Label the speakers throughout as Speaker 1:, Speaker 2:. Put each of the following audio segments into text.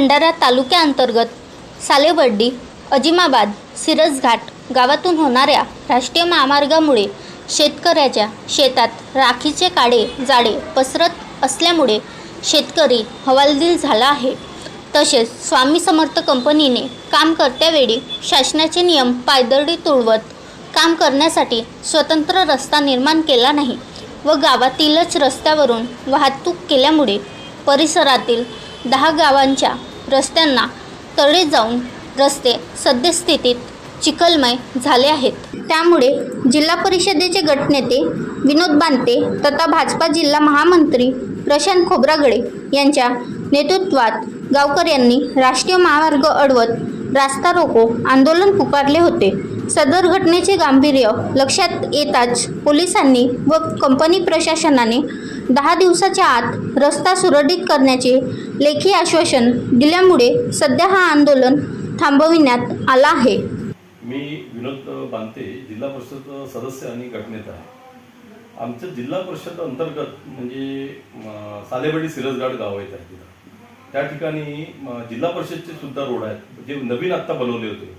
Speaker 1: भंडारा तालुक्याअंतर्गत सालेबर्डी अजिमाबाद सिरसघाट गावातून होणाऱ्या राष्ट्रीय महामार्गामुळे शेतकऱ्याच्या शेतात राखीचे काडे जाडे पसरत असल्यामुळे शेतकरी हवालदिल झाला आहे. तसेच स्वामी समर्थ कंपनीने काम करत्यावेळी शासनाचे नियम पायदळी तुळवत काम करण्यासाठी स्वतंत्र रस्ता निर्माण केला नाही व गावातीलच रस्त्यावरून वाहतूक केल्यामुळे परिसरातील दहा गावांच्या रस्त्यांना तडे जाऊन रस्ते सद्यस्थितीत चिखलमय झाले आहेत. त्यामुळे जिल्हा परिषदेचे गटनेते विनोद बांते तथा भाजपा जिल्हा महामंत्री प्रशांत खोब्रागडे यांच्या नेतृत्वात गावकऱ्यांनी राष्ट्रीय महामार्ग अडवत रास्ता रोको आंदोलन पुकारले होते. सदर घटनेचे गांभीर्य लक्षात येताच पोलिसांनी व कंपनी प्रशासनाने दहा दिवसाच्या आत रस्ता सुरळीत करण्याचे लेखी आश्वासन दिल्यामुळे सध्या हा आंदोलन थांबविण्यात आला आहे.
Speaker 2: मी विनोद बांते जिल्हा परिषद सदस्य आणि गटनेता. आहे आमचं जिल्हा परिषद अंतर्गत म्हणजे सालेबडी सिरसगाड गाव येत आहे तिथं त्या ठिकाणी जिल्हा परिषदचे सुद्धा रोड आहेत. जे नवीन आत्ता बनवले होते.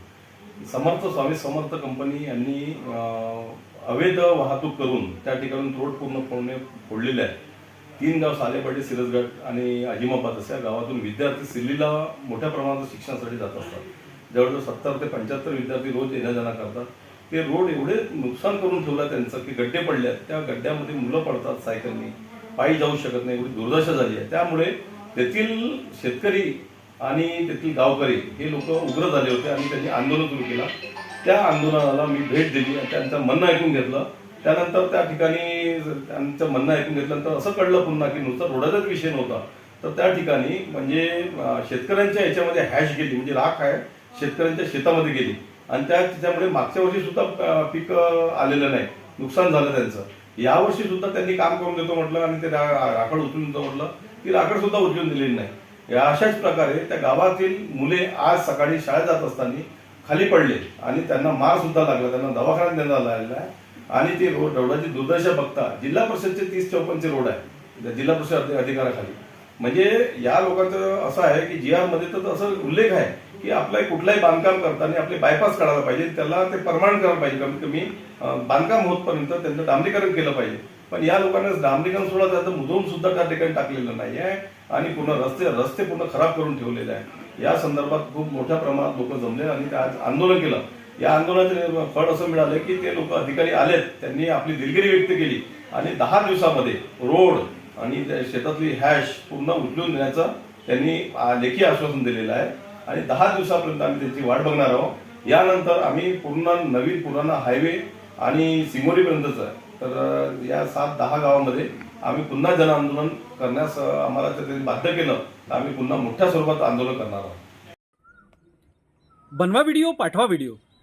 Speaker 2: समर्थ स्वामी समर्थ कंपनी यांनी अवैध वाहतूक करून त्या ठिकाणी रोड पूर्णपणे फोडलेले आहेत. तीन गाव सालेवाडी सिरसगड आणि अजिमाबाद अशा गावातून विद्यार्थी सिल्लीला मोठ्या प्रमाणात शिक्षणासाठी जात असतात. जवळजवळ सत्तर ते पंच्याहत्तर विद्यार्थी रोज येण्या जाणं करतात. ते रोड एवढे नुकसान करून ठेवलं त्यांचं की गड्डे पडले आहेत त्या गड्ड्यामध्ये मुलं पडतात सायकलनी. पायी जाऊ शकत नाही. एवढी दुर्दशा झाली आहे. त्यामुळे तेथील शेतकरी आणि तेथील गावकरी हे लोक उग्र झाले होते आणि त्यांनी आंदोलन सुरू केलं. त्या आंदोलनाला मी भेट दिली आणि त्यांचं म्हणणं ऐकून घेतलं. त्यानंतर त्या ठिकाणी त्यांचं म्हणणं ऐकून घेतल्यानंतर असं कळलं पुन्हा की नुसतं रोडाचाच विषय नव्हता. तर त्या ठिकाणी म्हणजे शेतकऱ्यांच्या याच्यामध्ये हॅश गेली म्हणजे राख आहे शेतकऱ्यांच्या शेतामध्ये गेली. आणि त्या त्याच्यामुळे मागच्या वर्षी सुद्धा पीक आलेलं नाही. नुकसान झालं त्यांचं. यावर्षी सुद्धा त्यांनी काम करून देतो म्हटलं आणि ते राखड उचलून देतो म्हटलं. ती राखड सुद्धा उचलून दिलेली नाही. अशाच प्रकारे त्या गावातील मुले आज सकाळी शाळेत जात असताना खाली पडले आणि त्यांना मार सुद्धा लागला. त्यांना दवाखान्यात देण्यात आलेला आहे. आणि ती रोड रोडाची दुर्दशा बघता जिल्हा परिषदचे तीस चौपन्नचे रोड आहे जिल्हा परिषद अधिकाराखाली. म्हणजे या लोकांचं असं आहे की जी मध्ये तर असं उल्लेख आहे की आपलं कुठलाही बांधकाम करताना आपले बायपास काढायला पाहिजे. त्याला ते परमानंट करायला पाहिजे. कमीत कमी बांधकाम होतपर्यंत त्यांचं डांबरीकरण केलं पाहिजे. पण या लोकांना डांबरीकरण सोडा जातं मुजवून सुद्धा त्या ठिकाणी टाकलेलं नाही आहे आणि पूर्ण रस्ते रस्ते पूर्ण खराब करून ठेवलेले आहे या संदर्भात खूप मोठ्या प्रमाणात लोक जमले आणि ते आज आंदोलन केलं. या आंदोलनाचे फळ असं मिळालं की ते लोक अधिकारी आलेत. त्यांनी आपली दिलगिरी व्यक्त केली. आणि दहा दिवसामध्ये रोड आणि शेतातली हॅश पूर्ण उचलून देण्याचं त्यांनी लेखी आश्वासन दिलेलं आहे. आणि दहा दिवसापर्यंत आम्ही त्यांची वाट बघणार आहोत. यानंतर आम्ही पूर्ण नवीन पुराणा हायवे आणि सिमोरीपर्यंतच तर या सात दहा गावामध्ये आम्ही पुन्हा जन आंदोलन करण्यास आम्हाला त्यांनी बाध्य केलं तर आम्ही पुन्हा मोठ्या स्वरूपात आंदोलन करणार आहोत.
Speaker 3: बनवा व्हिडिओ पाठवा व्हिडिओ.